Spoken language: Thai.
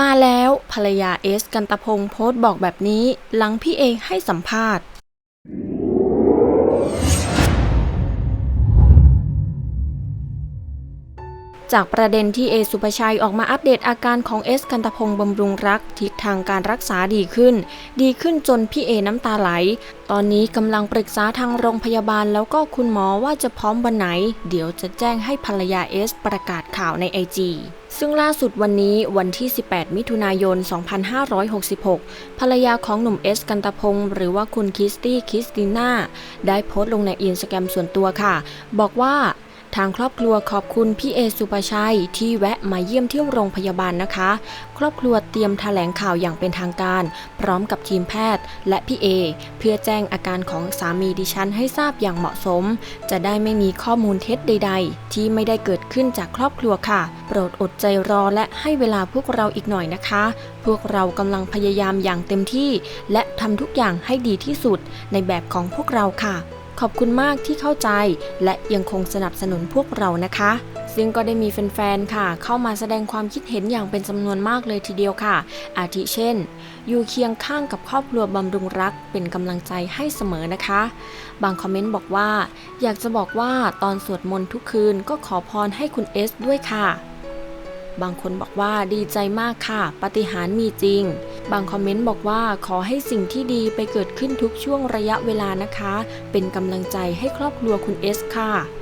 มาแล้วภรรยาเอสกันตะพงโพสต์บอกแบบนี้ หลังพี่เอให้สัมภาษณ์ จากประเด็นที่เอสุปชัยออกมาอัปเดตอาการของเอสกันตพงบำรุงรักทิศทางการรักษาดีขึ้น ดีขึ้นจนพี่เอน้ำตาไหล ตอนนี้กำลังปรึกษาทางโรงพยาบาลแล้วก็คุณหมอว่าจะพร้อมวันไหน เดี๋ยวจะแจ้งให้ภรรยาเอสประกาศข่าวในไอจีซึ่งล่าสุดวันนี้วันที่ 18 มิถุนายน 2566 ภรรยาของหนุ่มเอสกันตพงหรือว่าคุณคิสตี้คิสติน่าได้โพสต์ลงในอินสตาแกรมส่วนตัวค่ะ บอกว่า ทางครอบครัวขอบคุณพี่เอสุปชัย ที่แวะมาเยี่ยมที่โรงพยาบาลนะคะ ครอบครัวเตรียมแถลงข่าวอย่างเป็นทางการ พร้อมกับทีมแพทย์ และพี่เอ เพื่อแจ้งอาการของสามีดิฉันให้ทราบอย่างเหมาะสม จะได้ไม่มีข้อมูลเท็จใด ๆ ที่ไม่ได้เกิดขึ้นจากครอบครัวค่ะ โปรดอดใจรอและให้เวลาพวกเราอีกหน่อยนะคะ พวกเรากำลังพยายามอย่างเต็มที่ และทำทุกอย่างให้ดีที่สุดในแบบของพวกเราค่ะ ขอบคุณมากที่เข้าใจ และยังคงสนับสนุนพวกเรานะคะ ซึ่งก็ได้มีแฟนๆ ค่ะ เข้ามาแสดงความคิดเห็นอย่างเป็นจำนวนมากเลยทีเดียวค่ะ อาทิเช่น อยู่เคียงข้างกับครอบครัวบำรุงรักเป็นกำลังใจให้เสมอนะคะ บางคอมเมนต์บอกว่า อยากจะบอกว่าตอนสวดมนต์ทุกคืนก็ขอพรให้คุณเอสด้วยค่ะ บางคนบอกว่าดีใจมากค่ะ ปฏิหารมีจริง บางคอมเมนต์บอกว่าขอให้สิ่งที่ดีไปเกิดขึ้นทุกช่วงระยะเวลานะคะ เป็นกำลังใจให้ครอบครัวคุณเอสค่ะ